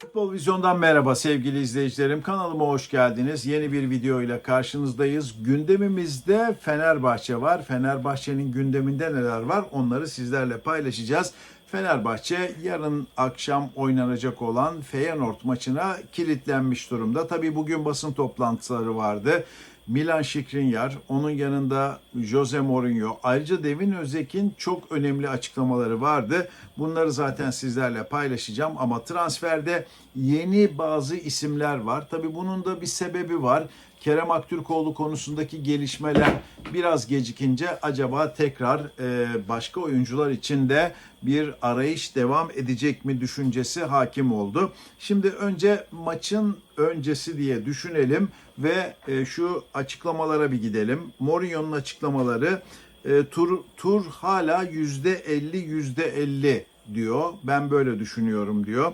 Futbol Vizyon'dan merhaba sevgili izleyicilerim. Kanalıma hoş geldiniz. Yeni bir video ile karşınızdayız. Gündemimizde Fenerbahçe var. Fenerbahçe'nin gündeminde neler var onları sizlerle paylaşacağız. Fenerbahçe yarın akşam oynanacak olan Feyenoord maçına kilitlenmiş durumda. Tabii bugün basın toplantıları vardı. Milan Skriniar, onun yanında Jose Mourinho, ayrıca Devin Özek'in çok önemli açıklamaları vardı. Bunları zaten sizlerle paylaşacağım ama transferde yeni bazı isimler var. Tabii bunun da bir sebebi var. Kerem Aktürkoğlu konusundaki gelişmeler biraz gecikince acaba tekrar e, başka oyuncular için de bir arayış devam edecek mi düşüncesi hakim oldu. Şimdi önce maçın öncesi diye düşünelim ve e, şu açıklamalara bir gidelim. Mourinho'nun açıklamaları e, tur tur hala yüzde 50 yüzde 50 diyor. Ben böyle düşünüyorum diyor.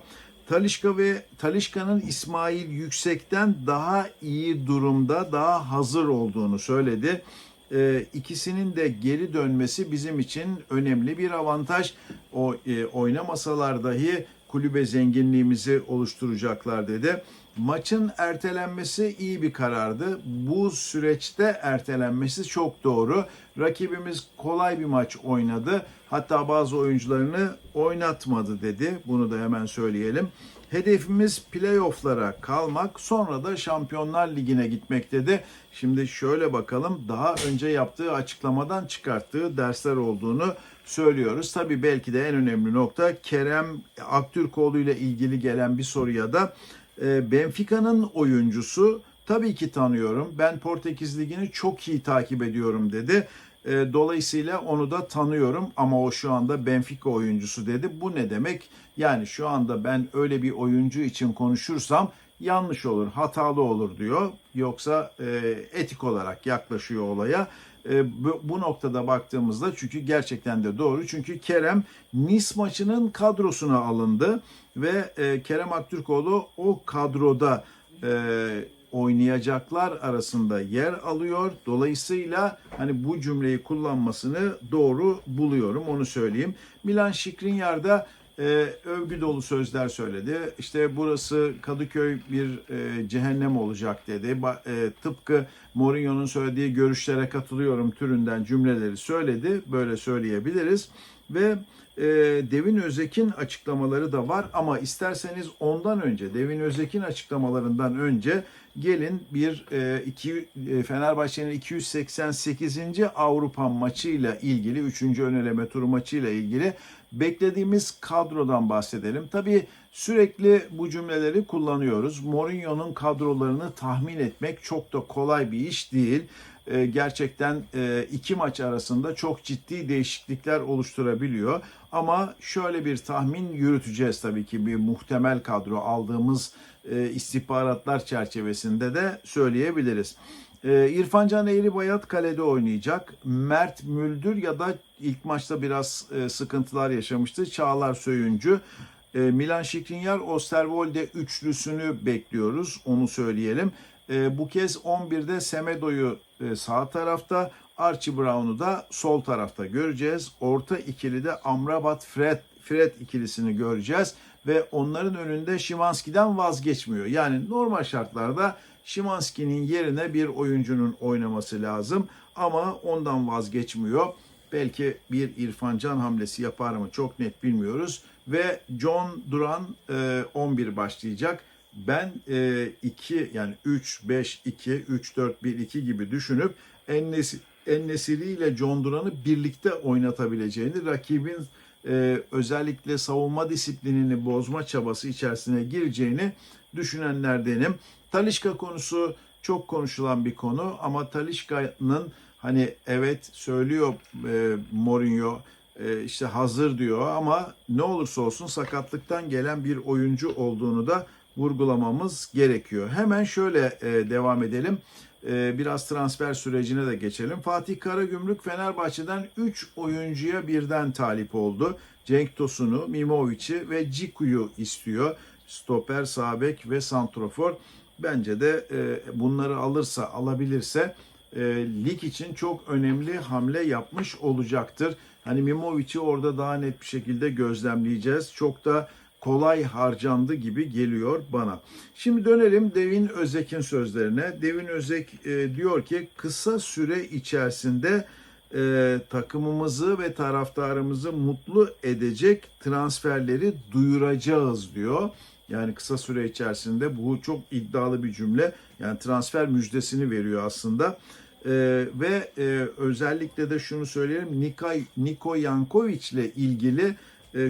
Talişka ve Talişka'nın İsmail Yüksek'ten daha iyi durumda, daha hazır olduğunu söyledi. Ee, ikisinin de geri dönmesi bizim için önemli bir avantaj. O e, oynamasalar dahi kulübe zenginliğimizi oluşturacaklar dedi. Maçın ertelenmesi iyi bir karardı. Bu süreçte ertelenmesi çok doğru. Rakibimiz kolay bir maç oynadı. Hatta bazı oyuncularını oynatmadı dedi. Bunu da hemen söyleyelim. Hedefimiz playofflara kalmak, sonra da Şampiyonlar Ligi'ne gitmek dedi. Şimdi şöyle bakalım, daha önce yaptığı açıklamadan çıkarttığı dersler olduğunu söylüyoruz. Tabii belki de en önemli nokta Kerem Aktürkoğlu ile ilgili gelen bir soruya da Benfica'nın oyuncusu tabii ki tanıyorum. Ben Portekiz Ligi'ni çok iyi takip ediyorum dedi. E, Dolayısıyla onu da tanıyorum ama o şu anda Benfica oyuncusu dedi. Bu ne demek? Yani şu anda ben öyle bir oyuncu için konuşursam yanlış olur, hatalı olur diyor. Yoksa e, etik olarak yaklaşıyor olaya. E, bu, bu noktada baktığımızda çünkü gerçekten de doğru. Çünkü Kerem Nice maçının kadrosuna alındı ve e, Kerem Aktürkoğlu o kadroda e, oynayacaklar arasında yer alıyor. Dolayısıyla hani bu cümleyi kullanmasını doğru buluyorum onu söyleyeyim. Milan Skriniar da e, övgü dolu sözler söyledi. İşte burası Kadıköy bir e, cehennem olacak dedi. Ba- e, tıpkı Mourinho'nun söylediği görüşlere katılıyorum türünden cümleleri söyledi. Böyle söyleyebiliriz. Ve e, Devin Özek'in açıklamaları da var ama isterseniz ondan önce Devin Özek'in açıklamalarından önce gelin bir e, iki, e, Fenerbahçe'nin 288. Avrupa maçıyla ilgili 3. ön eleme turu maçıyla ilgili beklediğimiz kadrodan bahsedelim. Tabii sürekli bu cümleleri kullanıyoruz. Mourinho'nun kadrolarını tahmin etmek çok da kolay bir iş değil. E, gerçekten e, iki maç arasında çok ciddi değişiklikler oluşturabiliyor. Ama şöyle bir tahmin yürüteceğiz tabii ki bir muhtemel kadro aldığımız e, istihbaratlar çerçevesinde de söyleyebiliriz. E, İrfan Can Eğri Bayat kalede oynayacak. Mert Müldür ya da ilk maçta biraz e, sıkıntılar yaşamıştı. Çağlar Söyüncü. E, Milan Skriniar, Osterwolde üçlüsünü bekliyoruz. Onu söyleyelim. E, bu kez 11'de Semedo'yu e, sağ tarafta, Archie Brown'u da sol tarafta göreceğiz. Orta ikili de Amrabat Fred Fred ikilisini göreceğiz ve onların önünde Şimanski'den vazgeçmiyor. Yani normal şartlarda Şimanski'nin yerine bir oyuncunun oynaması lazım ama ondan vazgeçmiyor. Belki bir İrfan Can hamlesi yapar mı çok net bilmiyoruz. Ve John Duran e, 11 başlayacak. Ben 2 yani 3 5 2 3 4 1 2 gibi düşünüp Ennesi ile John Duran'ı birlikte oynatabileceğini, rakibin e, özellikle savunma disiplinini bozma çabası içerisine gireceğini düşünenlerdenim. Talişka konusu çok konuşulan bir konu ama Talişka'nın hani evet söylüyor e, Mourinho e, işte hazır diyor ama ne olursa olsun sakatlıktan gelen bir oyuncu olduğunu da vurgulamamız gerekiyor. Hemen şöyle e, devam edelim. E, biraz transfer sürecine de geçelim. Fatih Karagümrük Fenerbahçe'den 3 oyuncuya birden talip oldu. Cenk Tosun'u, Mimovic'i ve Ciku'yu istiyor. Stoper, Sabek ve Santrofor. Bence de e, bunları alırsa, alabilirse e, lig için çok önemli hamle yapmış olacaktır. Hani Mimovic'i orada daha net bir şekilde gözlemleyeceğiz. Çok da kolay harcandı gibi geliyor bana. Şimdi dönelim Devin Özek'in sözlerine. Devin Özek e, diyor ki kısa süre içerisinde e, takımımızı ve taraftarımızı mutlu edecek transferleri duyuracağız diyor. Yani kısa süre içerisinde bu çok iddialı bir cümle. Yani transfer müjdesini veriyor aslında. Ee, ve e, özellikle de şunu söyleyelim Nikay, Niko Yankovic ile ilgili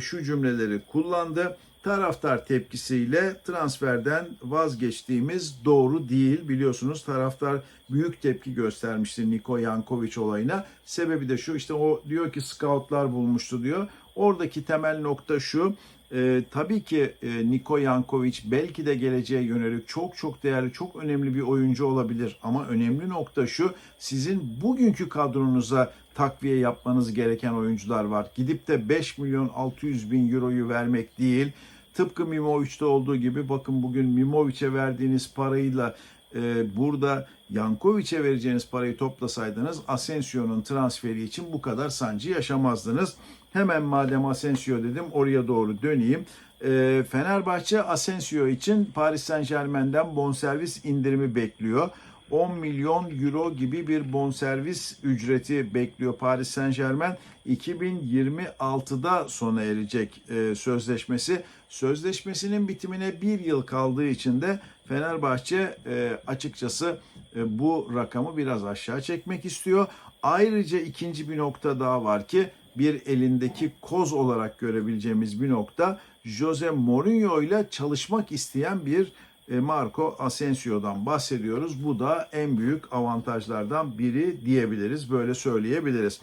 şu cümleleri kullandı. Taraftar tepkisiyle transferden vazgeçtiğimiz doğru değil. Biliyorsunuz taraftar büyük tepki göstermişti Niko Yankovic olayına. Sebebi de şu işte o diyor ki scoutlar bulmuştu diyor. Oradaki temel nokta şu. E, tabii ki e, Niko Yankovic belki de geleceğe yönelik çok çok değerli, çok önemli bir oyuncu olabilir. Ama önemli nokta şu, sizin bugünkü kadronuza takviye yapmanız gereken oyuncular var. Gidip de 5 milyon 600 bin euroyu vermek değil. Tıpkı Mimovic'te olduğu gibi bakın bugün Mimovic'e verdiğiniz parayla e, burada Yankovic'e vereceğiniz parayı toplasaydınız Asensio'nun transferi için bu kadar sancı yaşamazdınız. Hemen madem Asensio dedim oraya doğru döneyim. E, Fenerbahçe Asensio için Paris Saint Germain'den bonservis indirimi bekliyor. 10 milyon euro gibi bir bonservis ücreti bekliyor Paris Saint Germain. 2026'da sona erecek e, sözleşmesi. Sözleşmesinin bitimine bir yıl kaldığı için de Fenerbahçe e, açıkçası e, bu rakamı biraz aşağı çekmek istiyor. Ayrıca ikinci bir nokta daha var ki bir elindeki koz olarak görebileceğimiz bir nokta Jose Mourinho ile çalışmak isteyen bir Marco Asensio'dan bahsediyoruz. Bu da en büyük avantajlardan biri diyebiliriz. Böyle söyleyebiliriz.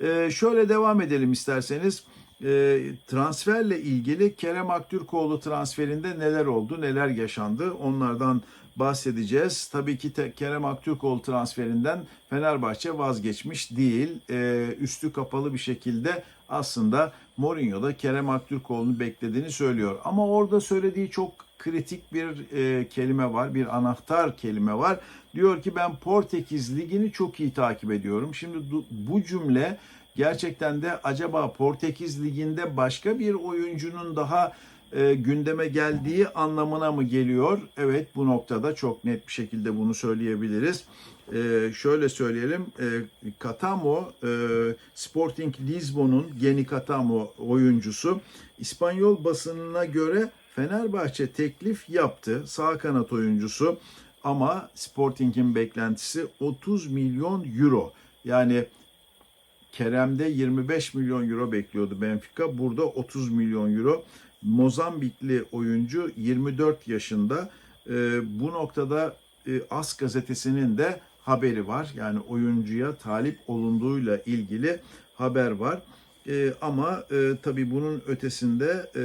Ee, şöyle devam edelim isterseniz. Ee, transferle ilgili Kerem Aktürkoğlu transferinde neler oldu, neler yaşandı onlardan bahsedeceğiz. Tabii ki Kerem Aktürkoğlu transferinden Fenerbahçe vazgeçmiş değil. Üstü kapalı bir şekilde aslında Mourinho da Kerem Aktürkoğlu'nu beklediğini söylüyor. Ama orada söylediği çok kritik bir e, kelime var, bir anahtar kelime var. Diyor ki ben Portekiz Ligi'ni çok iyi takip ediyorum. Şimdi bu cümle gerçekten de acaba Portekiz Ligi'nde başka bir oyuncunun daha e, gündeme geldiği anlamına mı geliyor? Evet bu noktada çok net bir şekilde bunu söyleyebiliriz. E, şöyle söyleyelim, e, Katamo, e, Sporting Lisbon'un Geni Katamo oyuncusu İspanyol basınına göre Fenerbahçe teklif yaptı sağ kanat oyuncusu ama Sporting'in beklentisi 30 milyon euro. Yani Kerem'de 25 milyon euro bekliyordu Benfica. Burada 30 milyon euro. Mozambikli oyuncu 24 yaşında. E, bu noktada e, As gazetesinin de haberi var. Yani oyuncuya talip olunduğuyla ilgili haber var. E, ama e, tabii bunun ötesinde e,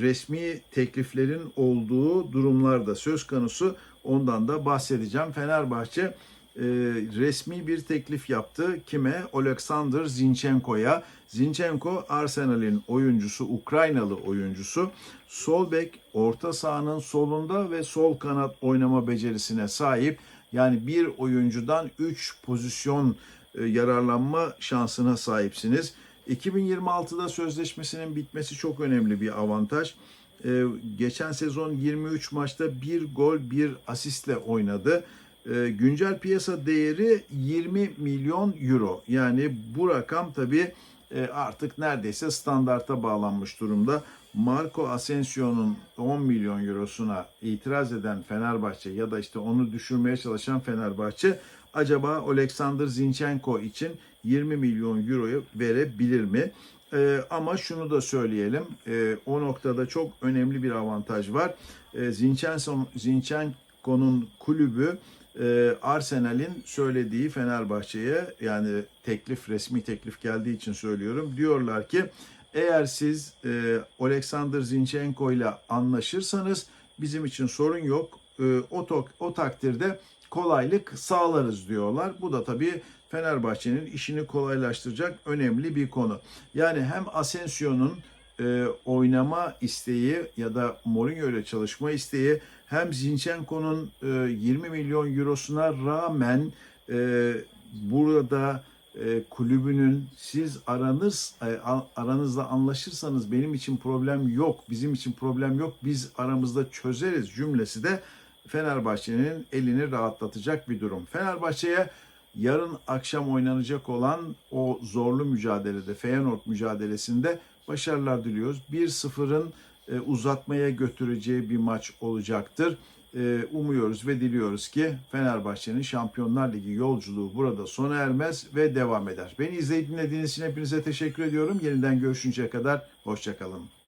resmi tekliflerin olduğu durumlar da söz konusu. Ondan da bahsedeceğim. Fenerbahçe e, resmi bir teklif yaptı. Kime? Oleksandr Zinchenko'ya. Zinchenko Arsenal'in oyuncusu, Ukraynalı oyuncusu. Sol bek orta sahanın solunda ve sol kanat oynama becerisine sahip. Yani bir oyuncudan 3 pozisyon e, yararlanma şansına sahipsiniz. 2026'da sözleşmesinin bitmesi çok önemli bir avantaj. Ee, geçen sezon 23 maçta bir gol bir asistle oynadı. Ee, güncel piyasa değeri 20 milyon euro. Yani bu rakam tabii e, artık neredeyse standarta bağlanmış durumda. Marco Asensio'nun 10 milyon eurosuna itiraz eden Fenerbahçe ya da işte onu düşürmeye çalışan Fenerbahçe acaba Alexander Zinchenko için 20 milyon euroyu verebilir mi? Ee, ama şunu da söyleyelim, ee, o noktada çok önemli bir avantaj var. Ee, Zinchenko, Zinchenko'nun kulübü e, Arsenal'in söylediği Fenerbahçe'ye yani teklif resmi teklif geldiği için söylüyorum. Diyorlar ki eğer siz e, Alexander Zinchenko ile anlaşırsanız bizim için sorun yok. E, o, o takdirde kolaylık sağlarız diyorlar. Bu da tabii Fenerbahçe'nin işini kolaylaştıracak önemli bir konu. Yani hem Asensio'nun e, oynama isteği ya da Mourinho ile çalışma isteği hem Zinchenko'nun e, 20 milyon eurosuna rağmen e, burada e, kulübünün siz aranız e, aranızda anlaşırsanız benim için problem yok, bizim için problem yok, biz aramızda çözeriz cümlesi de Fenerbahçe'nin elini rahatlatacak bir durum. Fenerbahçe'ye yarın akşam oynanacak olan o zorlu mücadelede, Feyenoord mücadelesinde başarılar diliyoruz. 1-0'ın e, uzatmaya götüreceği bir maç olacaktır. E, umuyoruz ve diliyoruz ki Fenerbahçe'nin Şampiyonlar Ligi yolculuğu burada sona ermez ve devam eder. Beni izleyip dinlediğiniz için hepinize teşekkür ediyorum. Yeniden görüşünceye kadar hoşçakalın.